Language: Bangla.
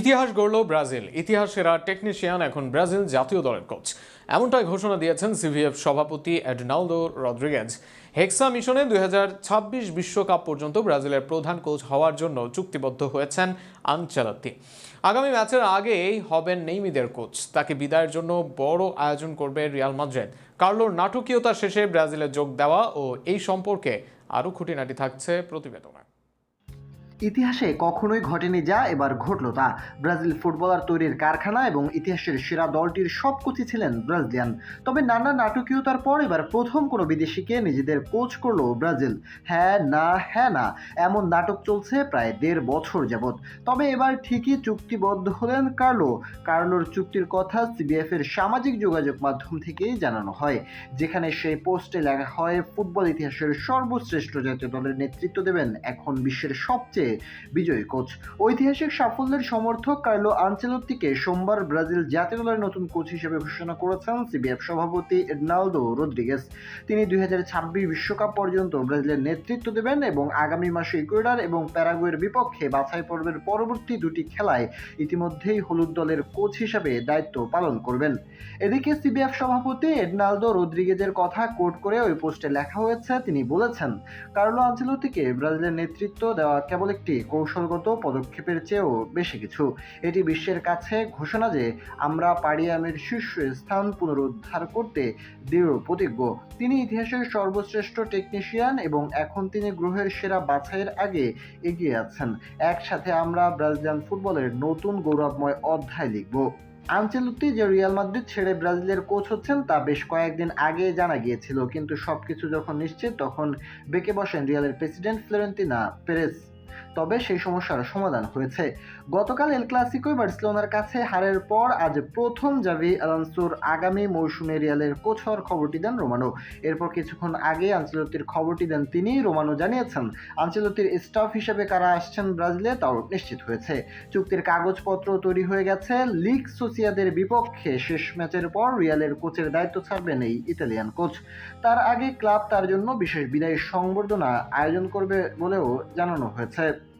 ইতিহাস গড়ল ব্রাজিল। ইতিহাস সেরা টেকনিশিয়ান এখন ব্রাজিল জাতীয় দলের কোচ এমনটাই ঘোষণা দিয়েছেন সিভিএফ সভাপতি এডনাল্ডো রদ্রিগেজ হেক্সা মিশনে দুই বিশ্বকাপ পর্যন্ত ব্রাজিলের প্রধান কোচ হওয়ার জন্য চুক্তিবদ্ধ হয়েছেন আনচেলত্তি। আগামী ম্যাচের আগেই হবেন নেইমিদের কোচ তাকে বিদায়ের জন্য বড় আয়োজন করবে রিয়াল মাদ্রিদ। কার্লোর নাটকীয়তা শেষে ব্রাজিলে যোগ দেওয়া ও এই সম্পর্কে আরও খুঁটিনাটি থাকছে প্রতিবেদনে। ইতিহাসে কখনোই ঘটেনি যা এবার ঘটল তা। ব্রাজিল ফুটবলার তৈরির কারখানা এবং ইতিহাসের সেরা দলটির সব কোচই ছিলেন ব্রাজিলিয়ান। তবে নানা নাটকীয়তার পর এবার প্রথম কোনো বিদেশিকে নিজেদের কোচ করল ব্রাজিল। হ্যাঁ না হ্যাঁ না, এমন নাটক চলছে প্রায় দেড় বছর যাবৎ। তবে এবার ঠিকই চুক্তিবদ্ধ হলেন কার্লো। কার্লোর চুক্তির কথা সিবিএফ এর সামাজিক যোগাযোগ মাধ্যম থেকেই জানানো হয়, যেখানে সেই পোস্টে লেখা হয়, ফুটবল ইতিহাসের সর্বশ্রেষ্ঠ জাতীয় দলের নেতৃত্ব দেবেন এখন বিশ্বের সবচেয়ে বিজয়ী কোচ। ঐতিহাসিক সাফল্যের সমর্থক কার্লো আনচেলত্তিকে সোমবার ব্রাজিল জাতীয় দলের নতুন কোচ হিসেবে ঘোষণা করেছেন সিবিএফ সভাপতি এডনাল্ডো রদ্রিগেস তিনি দুই বিশ্বকাপ পর্যন্ত ব্রাজিলের নেতৃত্ব দেবেন এবং আগামী মাসে ইকুয়েডার এবং প্যারাগুয়ের বিপক্ষে বাছাই পর্বের পরবর্তী দুটি খেলায় ইতিমধ্যেই হলুদ দলের কোচ হিসেবে দায়িত্ব পালন করবেন। এদিকে সিবিএফ সভাপতি এডনাল্ডো রদ্রিগেজের কথা কোট করে ওই পোস্টে লেখা হয়েছে, তিনি বলেছেন, কার্লো আনচেলত্তিকে ব্রাজিলের নেতৃত্ব দেওয়া কেবল একটি কৌশলগত পদক্ষেপের চেয়েও বেশি কিছু। এটি বিশ্বের কাছে ঘোষণা যে আমরা পারিয়ামের শীর্ষ স্থান পুনরুদ্ধার করতে দৃঢ় প্রতিজ্ঞ। তিনি ইতিহাসের সর্বশ্রেষ্ঠ টেকনিশিয়ান এবং এখন তিনি গ্রহের সেরা বাছাইয়ের আগে এগিয়ে আছেন। একসাথে আমরা ব্রাজিলিয়ান ফুটবলের নতুন গৌরবময় অধ্যায় লিখব। আনচেলত্তি যে রিয়াল মাদ্রিদ ছেড়ে ব্রাজিলের কোচ হচ্ছেন তা বেশ কয়েকদিন আগে জানা গিয়েছিল, কিন্তু সবকিছু যখন নিশ্চিত, তখন বেঁকে বসেন রিয়ালের প্রেসিডেন্ট ফ্লোরেন্তিনা পেরেস। তবে সেই সমস্যার সমাধান হয়েছে। গতকাল এল ক্লাসিকোয় বার্সেলোনার কাছে হারের পর আজ প্রথম জাভি আলান্সোর আগামী মৌসুমে রিয়ালের কোচ হওয়ার খবরটি দেন রোমানো। এরপর কিছুক্ষণ আগে আঞ্চলতির খবরটি দেন তিনি। রোমানো জানিয়েছেন আঞ্চলতির স্টাফ হিসেবে কারা আসছেন ব্রাজিলে তাও নিশ্চিত হয়েছে। চুক্তির কাগজপত্র তৈরি হয়ে গেছে। লিগ সোসিয়াদের বিপক্ষে শেষ ম্যাচের পর রিয়ালের কোচের দায়িত্ব ছাড়বেন এই ইতালিয়ান কোচ। তার আগে ক্লাব তার জন্য বিশেষ বিদায়ী সংবর্ধনা আয়োজন করবে বলেও জানানো হয়েছে। subscribe